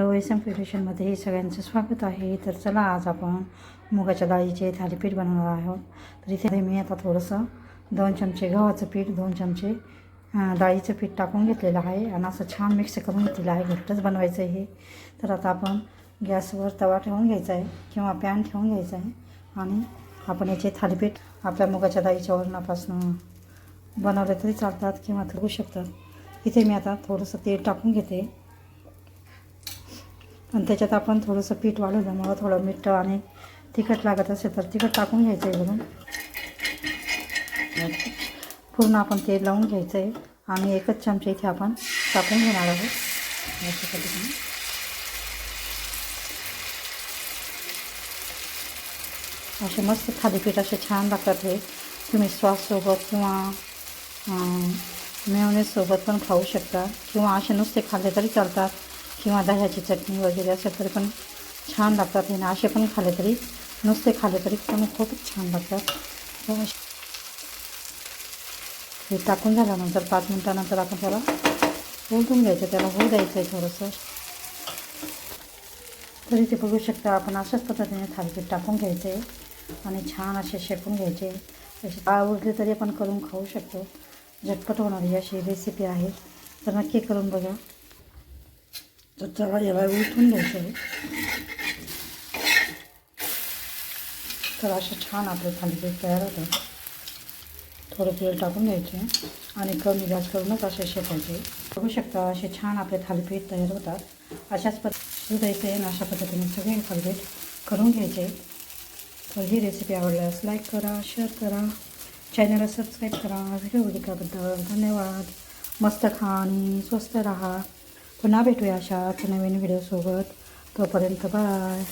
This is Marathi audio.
हॅलो एस एम क्रिएशनमध्ये सगळ्यांचं स्वागत आहे. तर चला आज आपण मुगाच्या डाळीचे थालीपीठ बनवणार आहोत. तर इथे मी आता थोडंसं दोन चमचे गव्हाचं पीठ दोन चमचे डाळीचं पीठ टाकून घेतलेलं आहे आणि असं छान मिक्स करून घेतलेलं आहे. घट्टच बनवायचं आहे हे. तर आता आपण गॅसवर तवा ठेवून घ्यायचा आहे किंवा पॅन ठेवून घ्यायचा आहे आणि आपण याचे थालीपीठ आपल्या मुगाच्या डाळीच्या वरणापासून बनवले तरी चालतात किंवा ठरवू शकतात. इथे मी आता थोडंसं तेल टाकून घेते. पण त्याच्यात आपण थोडंसं पीठ वाढवल्यामुळं थोडं मीठ आणि तिखट लागत असेल तर तिखट टाकून घ्यायचं आहे वरून. पूर्ण आपण तेल लावून घ्यायचं आहे आणि एकच चमचे इथे आपण टाकून घेणार आहोत. अशा पद्धतीने असे मस्त थालीपीठ असे छान लागतात हे. तुम्ही सॉससोबत किंवा मेयोनेजसोबत पण खाऊ शकता. किंवा असे नुसते खाल्ले तरी चालतात. किंवा दह्याची चटणी वगैरे असेल तरी पण छान लागतात हे ना. असे पण खाल्ले तरी नुसते खाल्ले तरी पण खूपच छान लागतात. हे टाकून झाल्यानंतर पाच मिनटानंतर आपण त्याला उलटून घ्यायचं त्याला होऊ द्यायचं आहे थोडंसं. तरी ते बघू शकता आपण अशाच पद्धतीने थालीपीठ टाकून घ्यायचं आहे आणि छान असे शेकून घ्यायचे. असे आवडले तरी आपण करून खाऊ शकतो. झटपट होणारी अशी रेसिपी आहे. तर नक्की करून बघा. तर चला याला उलटून घ्यायचं आहे तर असे छान आपले थालीपीठ तयार होतात थोडं तेल टाकून घ्यायचे आणि कमी गॅस करूनच असे शेकायचे बघू शकता असे छान आपले थालीपीठ तयार होतात अशाच पद्धती द्यायचे आणि अशा पद्धतीने सगळे थालीपीठ करून घ्यायचे तर ही रेसिपी आवडल्यास लाईक करा शेअर करा चॅनलला सबस्क्राईब करा व्हिडिओ बघितल्याबद्दल धन्यवाद मस्त खा आणि स्वस्त राहा पुन्हा भेटूया अशाच नवीन व्हिडिओसोबत तोपर्यंत बाय